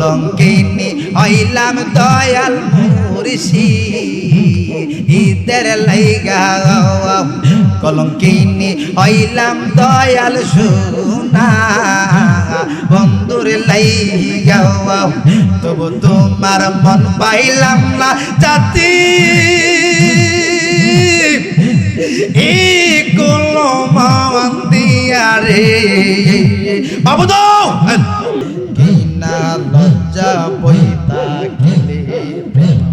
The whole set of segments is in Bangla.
লঙ্কিনী হইলাম দয়াল মুরিষি ঈদের লাইগা কলঙ্কিনী হইলাম দয়াল সুনা। বন্ধুর লাইগা তবু তোমার মন পাইলাম না জাতি। এই কোনো মান দিয়া রে। বাবু দাও। লজ্জা বইতা গেলে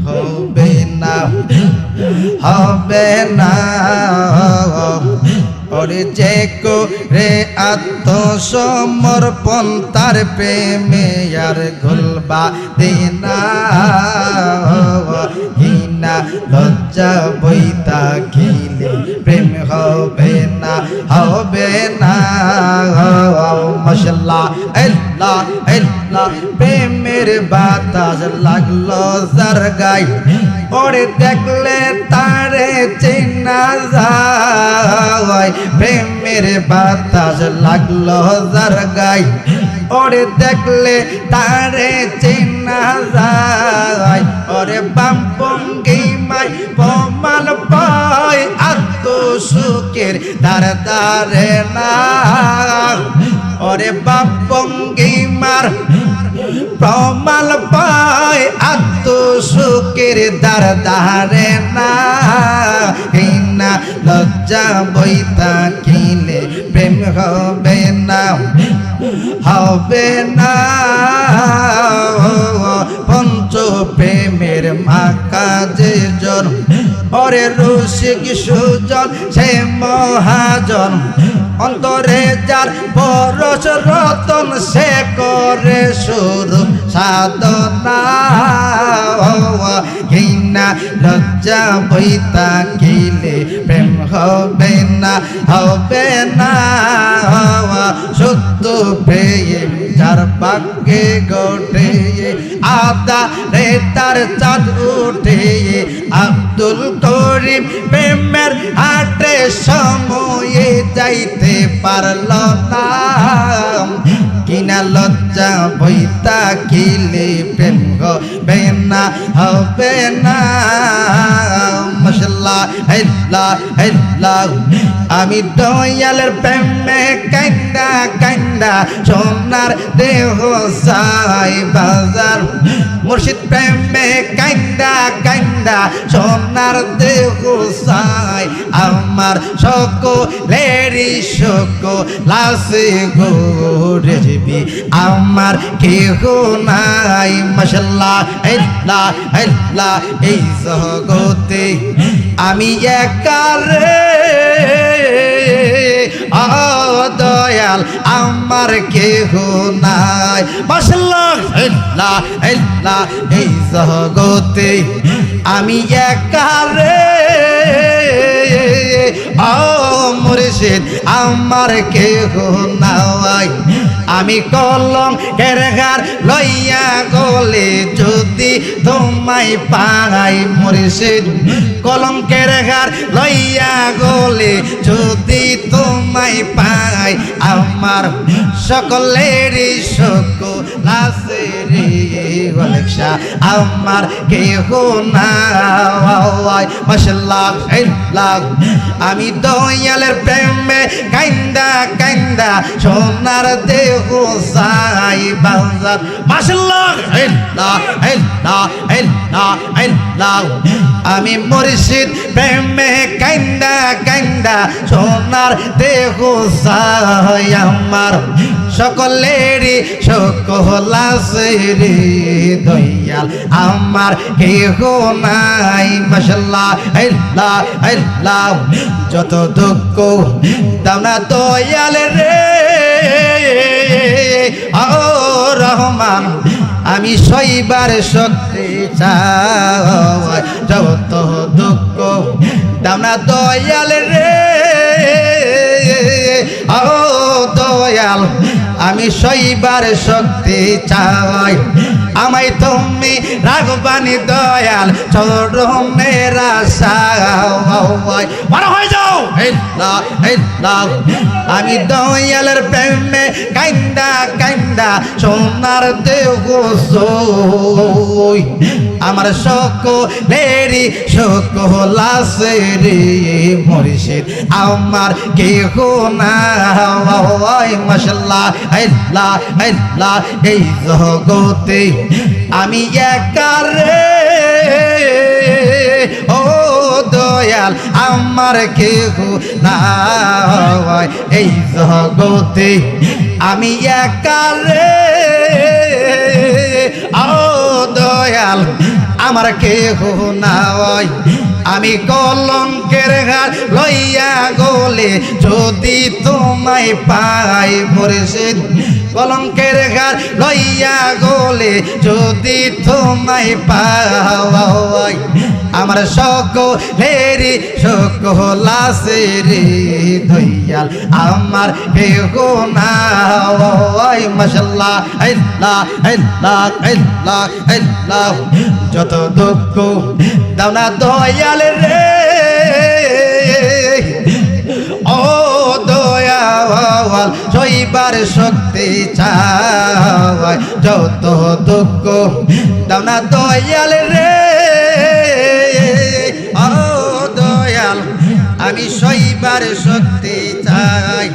হবে না হবে না। ওরে যে রে আত্মসমর্পণ, তার প্রেমে আর গুলবা দেনা হিনা লজ্জা বইতা গিলে প্রেম হবে না হবে না। মশলা এল্লা এল্লা প্রেমের বাতাস লাগল যার গাই ওরে দেখলে তারে চেনা যায়। প্রেমের বাতাস লাগল যার গাই ওরে দেখলে তারে চেনা যায়। ওরে বাম পঙ্গি মাই পমাল পায় আত্ম সুখের দার দারে না ওরে বাপ দার দারে না। হিনা লজ্জা বইতা কিলে প্রেম হবে না। হবে না। পঞ্চ প্রেমের মা কাজে জন ওরে রসিক সুজন, সে মহাজন। অন্তরে যার পরশ রতন, সে করে শুরু সাধনা। লজ্জা বইতা গিলে প্রেম হবে না হবে না। সত্য প্রেম যার বাক্যে গোটে আদা রে তার চাঁদ উঠে আব্দুল করিম প্রেমের হাটে সময়ে যাইতে পারল না। কিনা লজ্জা বইতা কিলে প্রেম গো না হবে না। আমি দয়ালের প্রেমে কান্দা কান্দা সোনার দেহ সাই বাজার। মুর্শিদ প্রেমে কান্দা কান্দা সোনার দেহ সাই আমার সকলেরই শোক লাসে গোরে যাবি আমার কেহ নাই মশলা হেল্লা হেল্লা এই জগতে আমি একারে দয়াল আমার কেহ নাই। হেল্লা এই জগতে আমি একারে আমার কেহ নাই। আমি কলম কেরগার লইয়া গলে যদি তোমায় পাই মুর্শিদ কলম কেরগার লইয়া গলে যদি তোমায় পাই আমার সকলেরই সকল আমার কেহ লাগ আমি দয়ালের প্রেমে কাইন্দা কাইন্দা সোনার দেহ মাশাল্লাহ আমি মুর্শিদ প্রেমে কাইন্দা কাইন্দা। সোনার দেহ আমার। সকলেরই দয়াল। আমার কেহ নাই মশলা হেল্লা হেল্লা। যত দুঃখ দাও না দয়াল রে। ও রহমান আমি সইবার শক্তি চাই যত দুঃখ দামনা দয়াল রে। ও দয়াল আমি শৈবার শক্তি চাই। আমায় তুমি রাগবানি দয়াল ছোট মেরা, হয়ে যাও! আমি দয়ালের প্রেমে কান্দা কান্দা সোনার দেব আমার শক সকল শক রে মরিষের আমার কেহ না মাসাল্লাহ আল্লাহ আল্লাহ এই জগতে আমি একারে ও দয়াল, আমার কেহ না এই জগতে আমি একারে ও দয়াল, আমার কেহ নাই আমি কলঙ্কের ঘাট লইয়া গলে, যদি তোমায় পাই পড়েছে কলঙ্কের ঘাট লইয়া গলে, যদি তোমায় পাওয়াই আমার সকলেরই সকলাসের দয়াল আমার কেহ নাই মশাল্লাহ আল্লাহ আল্লাহ আল্লাহ আল্লাহ যত দুঃখ দাও না দয়াল রে। ও দয়াল, সইবার শক্তি চাওয়ায়। যত দুঃখ দাও না দয়াল রে। আমি সইবার শক্তি চাই।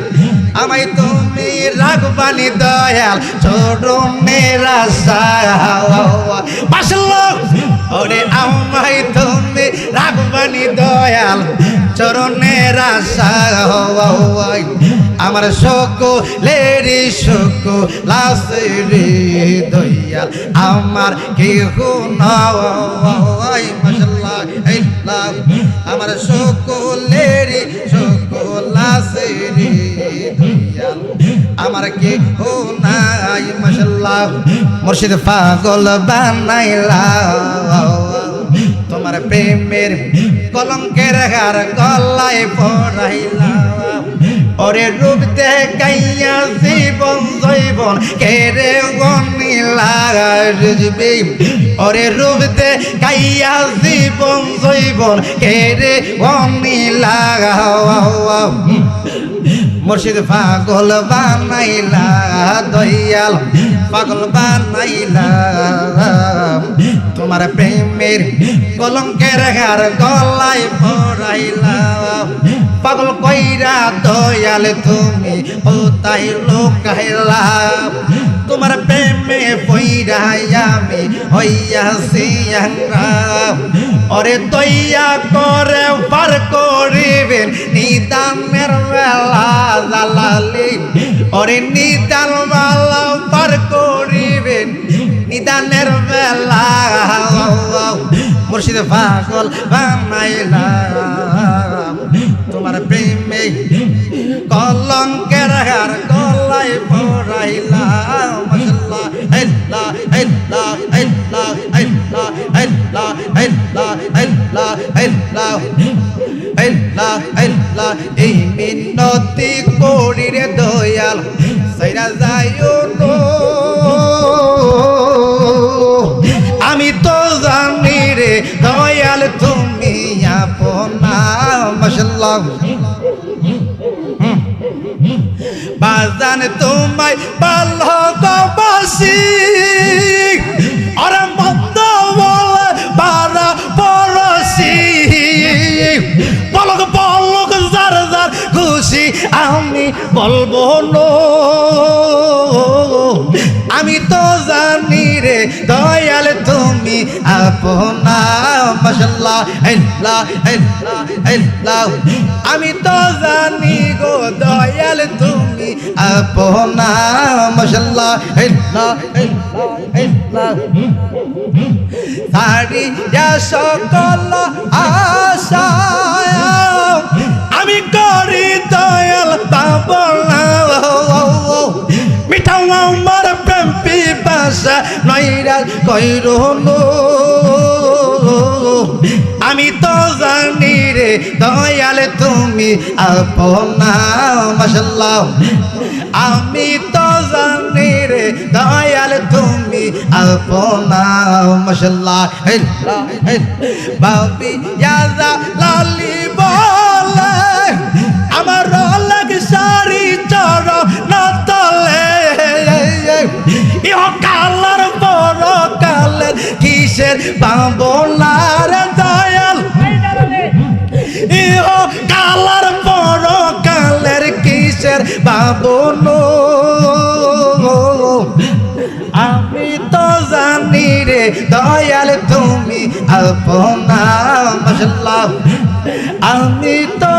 আমায় তুমি রাগবানি দয়াল চরণের আশা বাসল, ওরে আমায় তুমি রাগবানি দয়াল চরণের আশা আমার সকলেরই সকলাসের দয়াল, আমার কেহ নয়। মশাল্লাহ আল্লাহ আমার সকলেরই সকলাসের দয়াল। আমার হো নাই মশাল্লাহ মুর্শিদ পাগল বানাইলা তোমার প্রেমের কলঙ্কের হার গলায় পড়াইলা ওরে রূপ দেখাইয়া জীবন, জৈবন কেরে গনিলা রুজবে? ওরে রূপ দেখাইয়া জীবন, জৈবন কেরে গনিলা মুর্শিদ পাগল বানাইলা দয়াল। পাগল বানাইলা তোমার প্রেমের কলঙ্কের হার গলায় পড়াইলা পাগল কইরা দয়াল তুমি ও তাই লোকাইলা তোমার প্রেমে পইরাই আমি হইয়াছি ওরে দইয়া করে পার করিবেন নিদানের বেলা জালালি। ওরে নিদান বেলা পার করিবেন নিদানের বেলা মুর্শিদ পাগল বানাইলাম তোমার প্রেমে কলঙ্কের হার গলায় পড়াইলাম আল্লাহ মশাল্লাহ বাজান তোমায় ভালোবাসি আরে মন্দ বলে বারা পড়সি পলক পলক, যার যার খুশি আমি বলব নো। আমি তো জানি রে দয়াল তুমি আমি তো জানি গো দয়াল, তুমি আপনা মশাল্লাহ আল্লাহ সকল আশা আমি করি দয়াল পাবনা মিঠা আমার পিপাসা নৈরাজ কইর আমি তো জানি রে দয়াল, তুমি আপনা মশাল্লাহ আমি তো জানি রে দয়াল, তুমি আপনা মশাল্লাহ বাবি লালি বলে, আমার লাগ সারি ইহ কালার বড় কালের কিসের পাবনার দয়াল? ইহ কালার বড় কালের কিসের বাবন আমি তো জানি রে দয়াল, তুমি আপনা আমি তো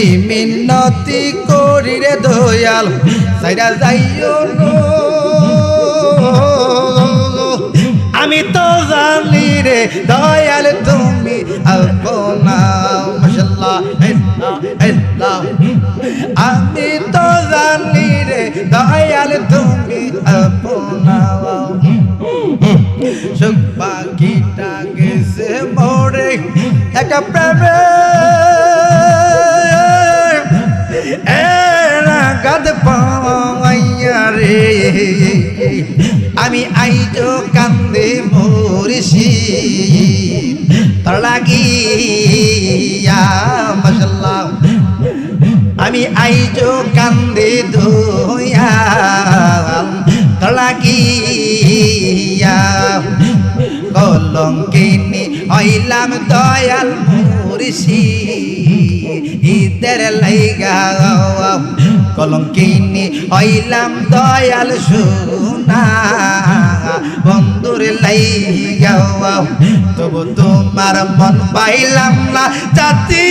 এই মিনতি করি রে দয়াল সাইরা যাইও আমি তো জানি রে দয়াল, তুমি আমি তো জানি রে দয়াল, তুমি আপনা সুখ পাখিটা গেছে মোরে, একটা প্রেমে আমি আইজো কান্দে মরিছি, তার লাগিয়া মশাল্লাহ আমি আইজো কান্দে ধোয়া তার লাগিয়া কলঙ্কিনী হইলাম দয়াল মরিছি, ঈদের লাইগা কলঙ্কিনী হইলাম দয়াল সোনা। বন্ধুর লাইগা তবু তোমার মন পাইলাম না জাতি।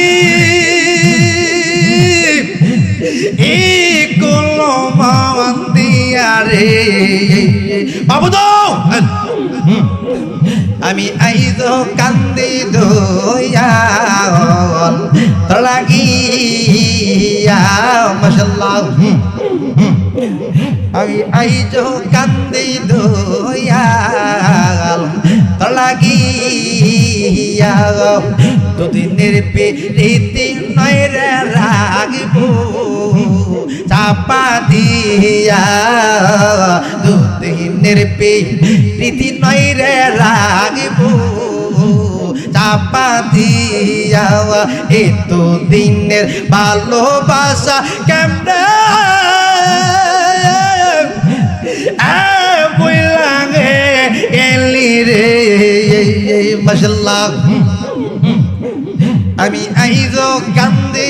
বাবু দাও আমি আইদ কান্দি দয়াল লাগিয়া মশাল্লাহ আমি আইজ কান্দি দয়াল লাগিয়া দুদিনের রীতি নয় চাপা দিয়া দুদিনের রীতি নয় রে চাপা দিয়া এত দিনের ভালোবাসা কেমনে? আমি আইজ কান্দে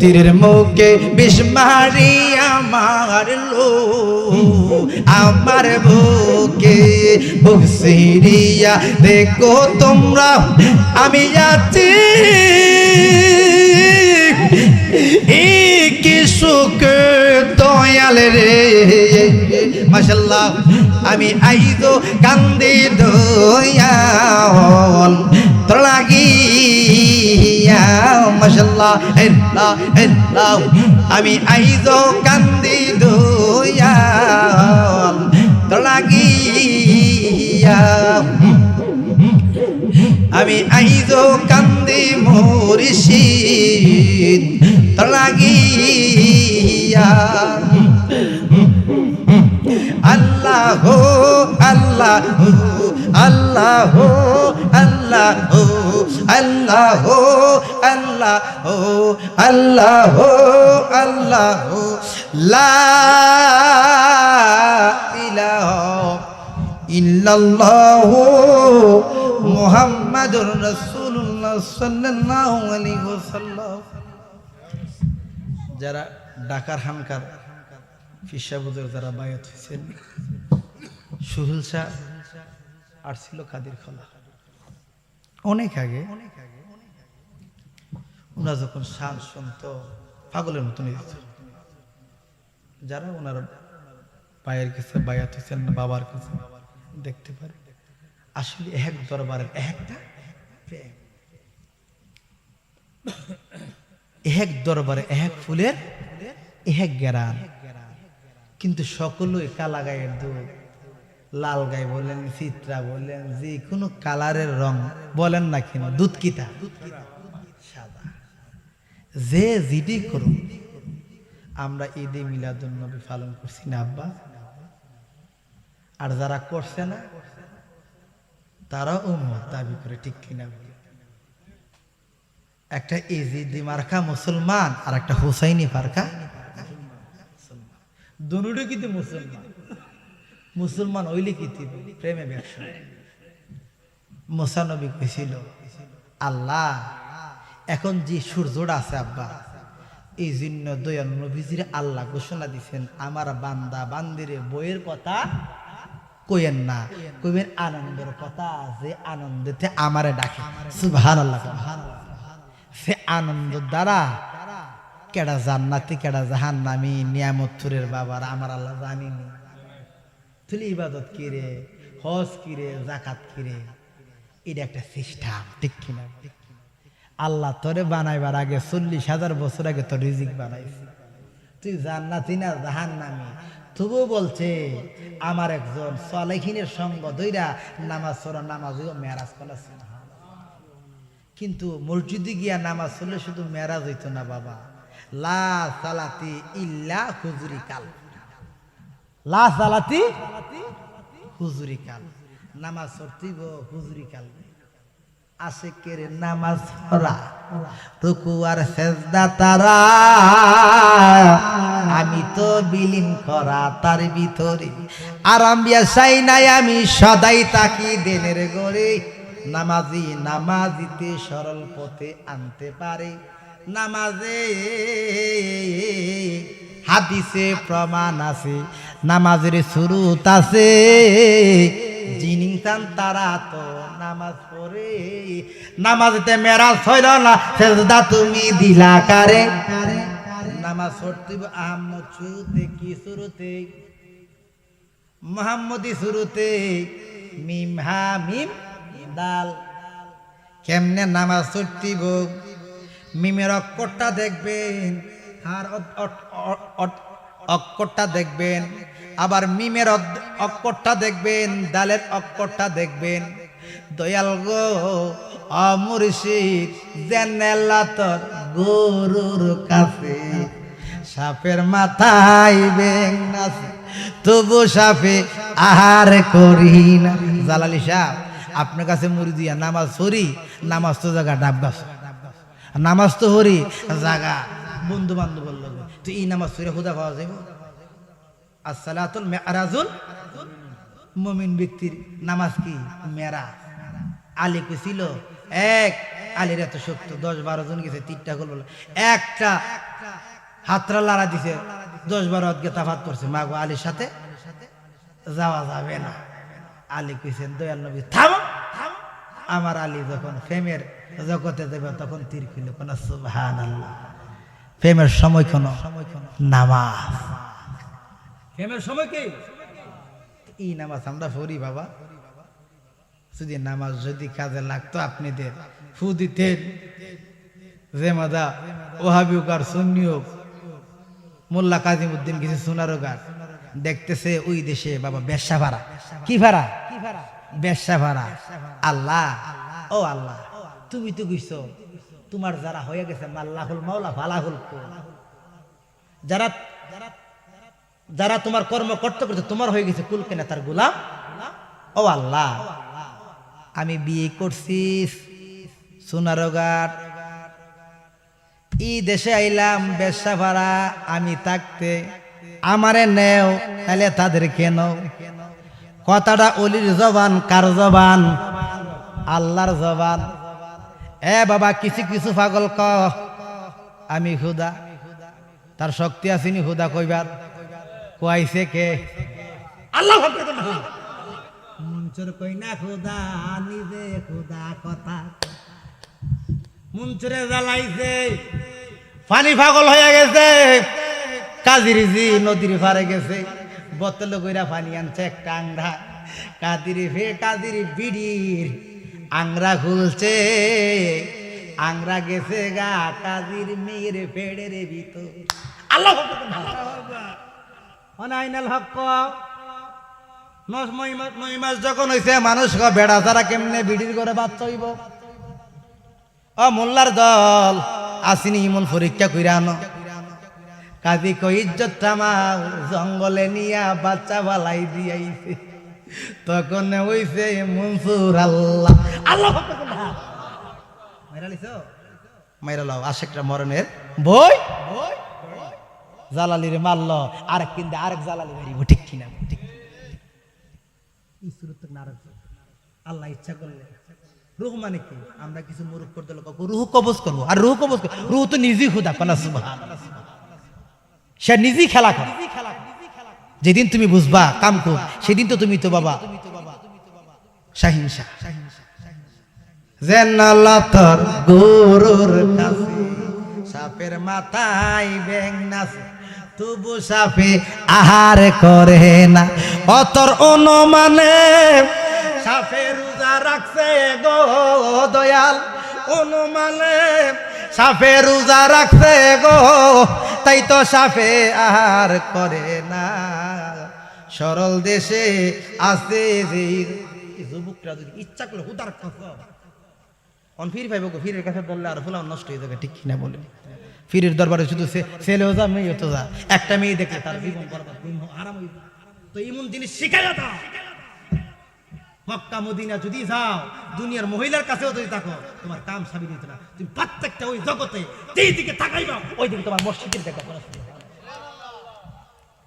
তীরের মুখে বিস্মারি আমার লো আমার বুকে বুক সিরিয়া দেখো তোমরা আমি যাচ্ছি কি সুখ দয়াল রে মাসাল্লাহ আমি আইদো কান্দি দয়াল তোর লাগিয়া মাসাল্লাহ হেল্লা হেল্লা। আমি আইদো কান্দি দয়াল তোর আমি আইদো কান্দি তোর লাগিয়া। আল্লাহ আল্লাহ আল্লাহ আল্লাহ আল্লাহ আল্লাহ আল্লাহ আল্লাহ লা ইলাহা ইল্লাল্লাহ মুহাম্মাদুর রাসূলুল্লাহ সাল্লাল্লাহু আলাইহি ওয়াসাল্লাম। যারা ঢাকার হামকার ফিসাবুদের যারা বায়াত হয়েছেন সুহুল শাহ আর ছিল কাদির খোলা। অনেক আগে ওনারা যখন শান শুনত, পাগলের মতন যারা ওনার পায়ের কাছে বায়াত হয়েছেন বাবার কাছে দেখতে পারে। আসলে এক দরবারের একটা প্রেম। এক দরবারে এক ফুলের, এক গেরান। কিন্তু সকলই কালা গায়ের দুধ লাল গায়ে বলেন, চিত্রা বলেন যে কোনো কালারের রং। বলেন না কেন, দুধ কিতা সাদা। যে জিডি করুন আমরা ঈদে মিলাদুন নবী পালন করছি না, আব্বা। আর যারা করছে না তারাও উম্মত দাবি করে, ঠিক কিনা একটা ইজিদি মার্কা মুসলমান আর একটা হুসাইনি ফারকা দুনুটো কিন্তু মুসলমান। মুসলমান প্রেমে ব্যবসা মুসানবী আল্লাহ, এখন যে সূর্যটা আছে আব্বা, এই জন্য দয়াল নবীজির আল্লাহ ঘোষণা দিছেন, আমার বান্দা বান্দিরে বইয়ের কথা কইেন না। কইবেন আনন্দের কথা যে আনন্দেতে আমারে ডাকে। সুবহানাল্লাহ। সে আনন্দ দ্বারা কেডা জান্নাতি কেডা জাহান্নামি নিয়ামতুরের বাবার আমার আল্লাহ জানিনি। তুলি ইবাদত কিরে হজ কিরে জাকাত কিরে এটা একটা সিস্টেম ঠিক কিনা আল্লাহ তোরে বানাইবার আগে চল্লিশ হাজার বছর আগে তোর রিজিক বানাইছে। তুই জান্নাতি না জাহান্নামি? তবুও বলছে, আমার একজন সলেখিনের সঙ্গ দইরা নামাজ সরা নামাজও মেরাজ করাছে কিন্তু মসজিদে গিয়া নামাজ পড়লে শুধু মেরাজ হইতো না বাবা। লা সালাতি ইল্লা হুজুরি কাল। লা সালাতি হুজুরি কাল। নামাজ পড়তেইব হুজুরি কাল। আশেকের নামাজ পড়া। রুকু আর সেজদা তারা। আমি তো বিলীন করা তার ভিতরে। আরাম বিয়াসাই নাই, আমি সদাই তাকি দেনের গড়ে নামাজি নামাজিতে সরল পথে আনতে পারে। নামাজে হাদিসে প্রমাণ আছে, নামাজের শুরুত আছে। জিনিং চান তারা তো নামাজ পড়ে। নামাজতে মেরা হইল না সেজদা তুমি দিলা কারে? নামাজ পড়তে আহমদ শুরুতে কি শুরুতে? মোহাম্মদি শুরুতে মিম, হা, মিম, দাল। কেমনে নামাজ ছুটিব মিমের অক্ষরটা দেখবেন, আর অক্ষরটা দেখবেন। আবার মিমের অক্ষরটা দেখবেন, দালের অক্ষরটা দেখবেন। দয়াল গো অমুর্শিদ জেনেলাতর গরুর কাছে। সাপের মাথায় বেং নাচে, তবু সাপে আহার করি না। জালালি সাহ আপনার কাছে মুড়ি দিয়া নামাজ হরি নামাজ তো জায়গা ডাব্বাস। নামাজ তো হরি জাগা। বন্ধু বান্ধব বলল তুই এই নামাজ হইরা খুদা পাওয়া আসসালাতুল মেরাজুল মমিন ব্যক্তির নামাজ কি? মেরা আলী ছিল? এক। আলীর এত শক্ত দশ বারো জন গেছে, তিনটা গোল একটা হাতরা লাড়া দিছে দশ বারো আজকে তাফাত করছে। মা গো আলীর সাথে যাওয়া যাবে না। আলী কইছেন, দয়াল নবী, থাম। আমার আলী যখন ফেমের জগতে দেবে তখন তীর খুলে কোন সুবহান আল্লাহ ফেমের সময় কোন নামাজ। সময় কি? এই নামাজ আমরা বাবা। যদি নামাজ যদি কাজে লাগতো আপনাদের ফু দিতেন। যে মাদা ওহাবিউকার সুন্নিয়োগ মোল্লা কাজিমুদ্দিন কিছু সোনারো গাছ দেখতেছে ওই দেশে, বাবা বেশ্যা ভাড়া। কি ভাড়া? বেশ্যা ভাড়া। আল্লাহ, ও আল্লাহ, তুমি তো গইছ তোমার যারা হয়ে গেছে, মাল্লাহুল মাওলা, ফালাহুল। যারা যারা তোমার কর্ম করতে করতে তোমার হয়ে গেছে কুল কেনা তার গোলাম? ও আল্লাহ। আমি বিয়ে করছি। সোনারগাট ই দেশে আইলাম বেশ্যা ভাড়া, আমি থাকতে। আমারে নেও, তাহলে তাদের কেন? কথাটা অলির জবান, কার জবান? আল্লাহর জবান। এ বাবা, কিছু কিছু পাগল ক আমি হুদা। তার শক্তি আসেনি হুদা কইবার। কইছে কে? আল্লাহ মঞ্চর কই না খুদা নিজে খোদা কথা। মঞ্চরে জ্বালাইছে পানি পাগল হয়ে গেছে কাজির জি নদীর পারে গেছে। বোতল কইরা পানি আনছে একটা আংরা। কাদির ফে কাদির বিড়ির আংরা খুলছে। আংরা গেছে গা কাজির মেয়ের পেড়ের ভিতর। আল্লাহ অনাইনাল হক। নয় মাস যখন হইছে, মানুষ বেড়া তারা কেমনে বিড়ির করে বাচ্চা হইব ও মোল্লার দল, আসিনি ইমন পরীক্ষা কইরা আনো। কই ইজ্জত তামাও জঙ্গলে নিয়া বাচ্চা বালাই দিয়াইছে। তখন হইছে মনসুর আল্লাহ। আল্লাহ মাইরা লিছো মাইরা লাও, আশেকটা মরণের বই। জালালির মারল, আরেক কিন্তু আরেক জালালি মারিব ঠিক কিনা ঠিক আল্লাহ ইচ্ছা করলে। রুহ মানে কি? আমরা কিছু মুরুখ করতে লোক রুহ কবজ করব। আর রুহ কবজ করব রুহ তো নিজেই খুদা, কনা সে নিজেই খেলা করে। যেদিন তুমি বুঝবা, কাম কর, সেদিন তো তুমি তো বাবা। শাহিনশা জেনালাতর গরুর সাপের মাথায় ব্যাং নাচে। তবু সাপে আহার করে না। অতর অনুমানে সাফে রোজা রাখছে গো দয়াল। অনুমানে সাফে রোজা রাখছে গো, তাই তো সাফে আহার করে না। সরল দেশে আছে যে যুবকরা যদি ইচ্ছা করে হুদার কথা অন ফির ভাইব গো, ফিরের কাছে বললে আর ফুলাও নষ্ট হয়ে যাবে, ঠিক কিনা বলে। ফিরের দরবারে শুধু ছেলেও যা, মেয়েও তো যা। একটা মেয়ে দেখলে তার জীবন তো এমন জিনিস মক্কা, মদিনা যদি যাও, দুনিয়ার মহিলার কাছেও যদি থাকো, তোমার কাম সাবি দিত না। তুমি প্রত্যেকটা ওই জগতে যেই দিকে তাকাইবা, ওই দিকে তোমার মসজিদের দেখা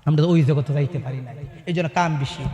আমরা ওই জগতে যাইতে পারি না এই জন্য কাম বেশি।